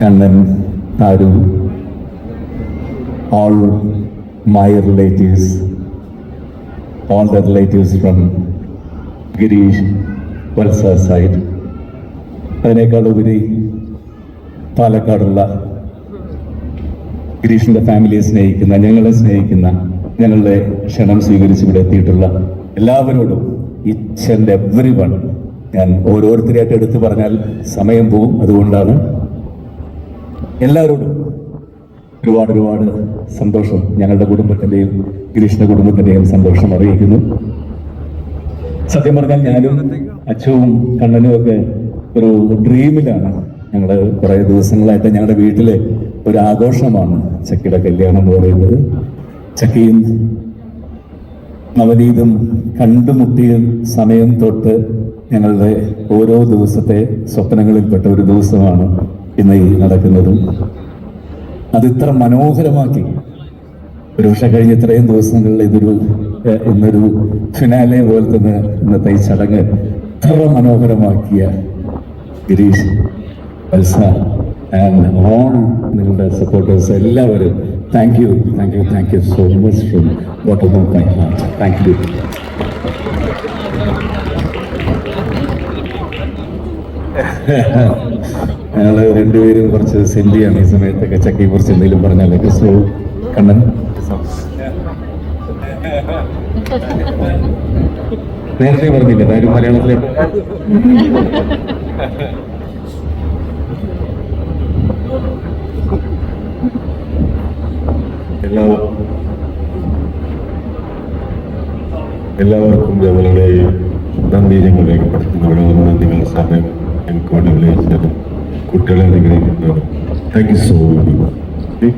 Kannan, Taru, all my relatives, all the relatives from Girish, Valsa side. അതിനേക്കാൾ ഉപരി പാലക്കാടുള്ള ഗിരീഷിന്റെ ഫാമിലിയെ സ്നേഹിക്കുന്ന ഞങ്ങളെ സ്നേഹിക്കുന്ന ഞങ്ങളുടെ ക്ഷണം സ്വീകരിച്ച് ഇവിടെ എത്തിയിട്ടുള്ള എല്ലാവരോടും ഇച്ച് ആൻഡ് എവറി വൺ ഞാൻ ഓരോരുത്തരെയായിട്ട് എടുത്തു പറഞ്ഞാൽ സമയം പോവും അതുകൊണ്ടാണ് എല്ലാവരോടും ഒരുപാട് ഒരുപാട് സന്തോഷം. ഞങ്ങളുടെ കുടുംബത്തിന്റെയും ഗിരീഷിന്റെ കുടുംബത്തിന്റെയും സന്തോഷം അറിയിക്കുന്നു. സത്യം പറഞ്ഞാൽ ഞാനും അച്ഛവും കണ്ണനും ഒക്കെ ഒരു ഡ്രീമിലാണ് ഞങ്ങൾ കുറേ ദിവസങ്ങളായിട്ട് ഞങ്ങളുടെ വീട്ടിലെ ഒരു ആഘോഷമാണ് ചക്കിയുടെ കല്യാണം എന്ന് പറയുന്നത്. ചക്കിയും നവനീതും കണ്ടുമുട്ടിയ സമയം തൊട്ട് ഞങ്ങളുടെ ഓരോ ദിവസത്തെ സ്വപ്നങ്ങളിൽപ്പെട്ട ഒരു ദിവസമാണ് ഇന്ന് ഈ നടക്കുന്നതും ഇത്ര മനോഹരമാക്കി. ഒരു പക്ഷെ കഴിഞ്ഞ ഇത്രയും ദിവസങ്ങളിൽ ഇതൊരു ഇന്നൊരു ഫിനാലെ പോലെ തന്നെ ഇന്നത്തെ ഈ ചടങ്ങ് ഇത്ര മനോഹരമാക്കിയ ഗിരീഷ് വത്സ ആൻഡ് ഓൾ നിങ്ങളുടെ സപ്പോർട്ടേഴ്സ് എല്ലാവരും. Thank you thank you thank you so much from bottom of my heart thank you ഞങ്ങൾ രണ്ടുപേരും കുറച്ച് സെന്റിയാണ് ഈ സമയത്തൊക്കെ. ചക്കി കുറിച്ച് എന്തെങ്കിലും പറഞ്ഞാൽ സോ കണ്ണൻ. നേരത്തെ പറഞ്ഞില്ല? കാര്യം മലയാളത്തിലെ എല്ലാ എല്ലാവർക്കും ഞങ്ങളുടെ നന്ദി ഞങ്ങൾ രേഖപ്പെടുത്തുന്നു. നന്ദികൾ സമയം എനിക്ക് വേണ്ടി വിളിച്ചത്. കുട്ടികളെ അനുഗ്രഹിക്കുന്നതാണ് താങ്ക് യു സോ മച്ച്